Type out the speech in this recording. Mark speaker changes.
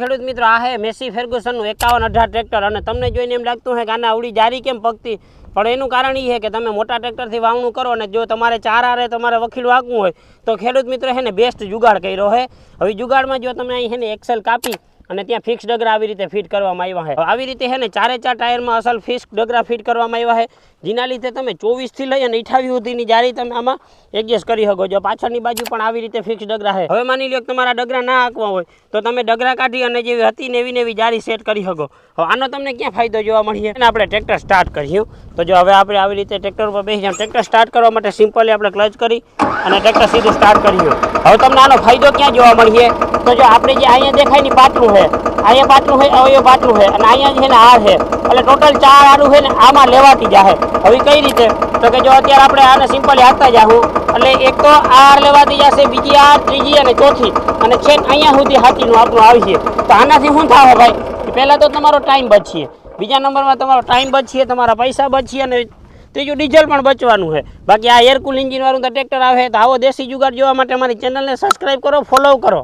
Speaker 1: ખેડૂત મિત્રો, આ હે મેસી ફેર્ગુસનનું એકાવન અઢાર ટ્રેક્ટર. અને તમને જોઈને એમ લાગતું હોય કે આના આવડી જારી કેમ પગતી પણ એનું કારણ એ છે કે તમે મોટા ટ્રેક્ટરથી વાવણું કરો અને જો તમારે ચાર આરે તમારે વકીલ વાગવું હોય, તો ખેડૂત મિત્રો હે ને બેસ્ટ જુગાડ કર્યો છે હવે જુગાડમાં જો તમે અહીં હે ને એક્સેલ કાપી અને ત્યાં ફિક્સ ડગરા આવી રીતે ફિટ કરવામાં આવ્યા છે. આવી રીતે છે ને ચારે ચાર ટાયરમાં અસલ ફિક્સ ડગરા ફિટ કરવામાં આવ્યા છે. જેના લીધે તમે ચોવીસથી લઈ અને અઠાવીસ સુધીની જારી તમે આમાં એડજસ્ટ કરી શકો જો પાછળની બાજુ પણ આવી રીતે ફિક્સ ડગરા છે. હવે માની લો કે તમારા ડગરા ના આંકવા હોય, તો તમે ડગરા કાઢી અને જેવી હતી ને એવી ને જારી સેટ કરી શકો. હવે આનો તમને ક્યાં ફાયદો જોવા મળીએ અને આપણે ટ્રેક્ટર સ્ટાર્ટ કર્યું તો જો હવે આપણે આવી રીતે ટ્રેક્ટર ઉપર બેસી જાવ ટ્રેક્ટર સ્ટાર્ટ કરવા માટે સિમ્પલી આપણે ક્લચ કરી અને ટ્રેક્ટર સીધું સ્ટાર્ટ કર્યું હવે તમને આનો ફાયદો ક્યાં જોવા મળીએ તો જો આપણે જે અહીંયા દેખાય ને પાતળું પાટલું છે. અહીંયા પાટલું છે અહીંયા પાટલું છે અને અહીંયા છે ને આ છે. એટલે ટોટલ ચાર આડું છે ને આમાં લેવાતી જાહે. હવે કઈ રીતે? તો કે જો અત્યારે આપણે આને સિમ્પલી હાથતા જાહું. એટલે એક તો આર લેવાતી જશે, બીજી આર, ત્રીજી અને ચોથી. અને છેક અહીંયા સુધી હાથીનું આપણું આવશે તો આનાથી શું થાય ભાઈ? પહેલાં તો તમારો ટાઈમ બચીએ બીજા નંબરમાં તમારો ટાઈમ બચીએ તમારા પૈસા બચીએ અને ત્રીજું ડીઝલ પણ બચવાનું છે. બાકી આ એરકુલ ઇન્જિનવાળું તો ટ્રેક્ટર આવે તો આવો દેશી જુગાડ જોવા માટે અમારી ચેનલને સબસ્ક્રાઈબ કરો ફોલો કરો.